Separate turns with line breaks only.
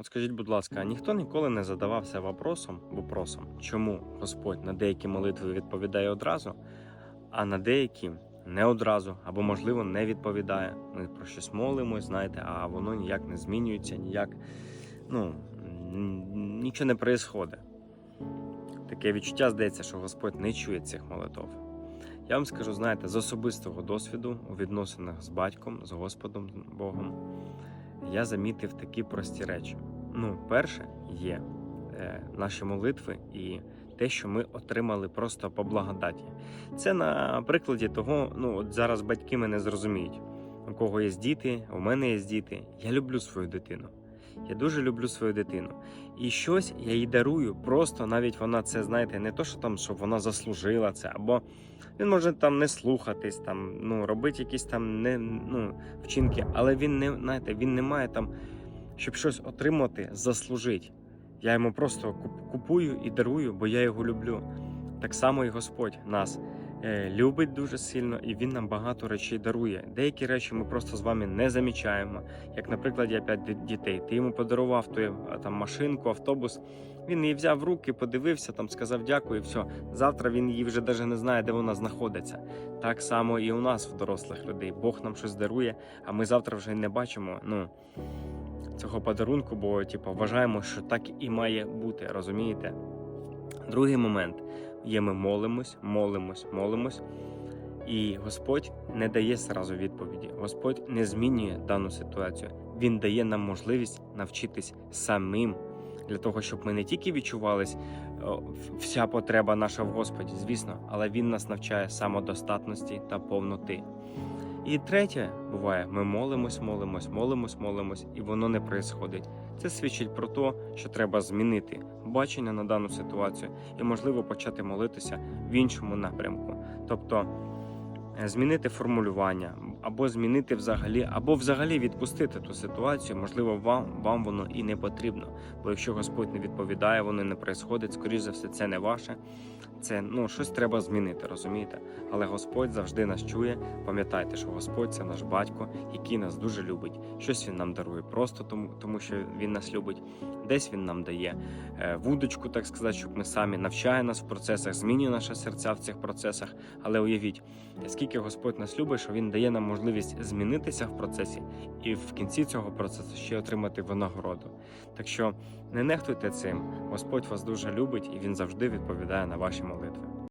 От скажіть, будь ласка, ніхто ніколи не задавався вопросом, вопросом, чому Господь на деякі молитви відповідає одразу, а на деякі не одразу, або, можливо, не відповідає. Ми про щось молимось, знаєте, а воно ніяк не змінюється, ніяк ну, нічого не відбувається. Таке відчуття здається, що Господь не чує цих молитв. Я вам скажу, знаєте, з особистого досвіду у відносинах з батьком, з Господом Богом, я замітив такі прості речі. Ну, перше є е, наші молитви і те, що ми отримали просто по благодаті. Це на прикладі того, ну от зараз батьки мене зрозуміють. У кого є діти, у мене є діти. Я люблю свою дитину. Я дуже люблю свою дитину. І щось я їй дарую, просто навіть вона це, знаєте, не то, що там, щоб вона заслужила це, або він може там не слухатись, там, ну, робити якісь там не, ну, вчинки, але він не, знаєте, він не має там, щоб щось отримати, заслужити. Я йому просто купую і дарую, бо я його люблю. Так само і Господь нас е, любить дуже сильно, і Він нам багато речей дарує. Деякі речі ми просто з вами не замічаємо. Як, наприклад, я п'ять дітей. Ти йому подарував ту там машинку, автобус. Він її взяв в руки, подивився, там сказав дякую, і все. Завтра він її вже навіть не знає, де вона знаходиться. Так само і у нас, в дорослих людей. Бог нам щось дарує, а ми завтра вже не бачимо. Ну цього подарунку, бо типу, вважаємо, що так і має бути, розумієте? Другий момент є: ми молимось, молимось, молимось, і Господь не дає зразу відповіді. Господь не змінює дану ситуацію. Він дає нам можливість навчитись самим для того, щоб ми не тільки відчувались вся потреба наша в Господі, звісно, але Він нас навчає самодостатності та повноти. І третє буває, ми молимось, молимось, молимось, молимось, і воно не происходить. Це свідчить про те, що треба змінити бачення на дану ситуацію і, можливо, почати молитися в іншому напрямку. Тобто е, змінити формулювання, або змінити взагалі, або взагалі відпустити ту ситуацію. Можливо, вам, вам воно і не потрібно. Бо якщо Господь не відповідає, воно не происходить, скоріш за все, це не ваше. Це ну щось треба змінити, розумієте? Але Господь завжди нас чує. Пам'ятайте, що Господь це наш батько, який нас дуже любить. Щось він нам дарує просто тому, тому що він нас любить. Десь він нам дає е, вудочку, так сказати, щоб ми самі навчає нас в процесах, змінює наше серця в цих процесах. Але уявіть, скільки Господь нас любить, що він дає нам можливість змінитися в процесі і в кінці цього процесу ще отримати винагороду. Так що не нехтуйте цим. Господь вас дуже любить і він завжди відповідає на ваші молитви.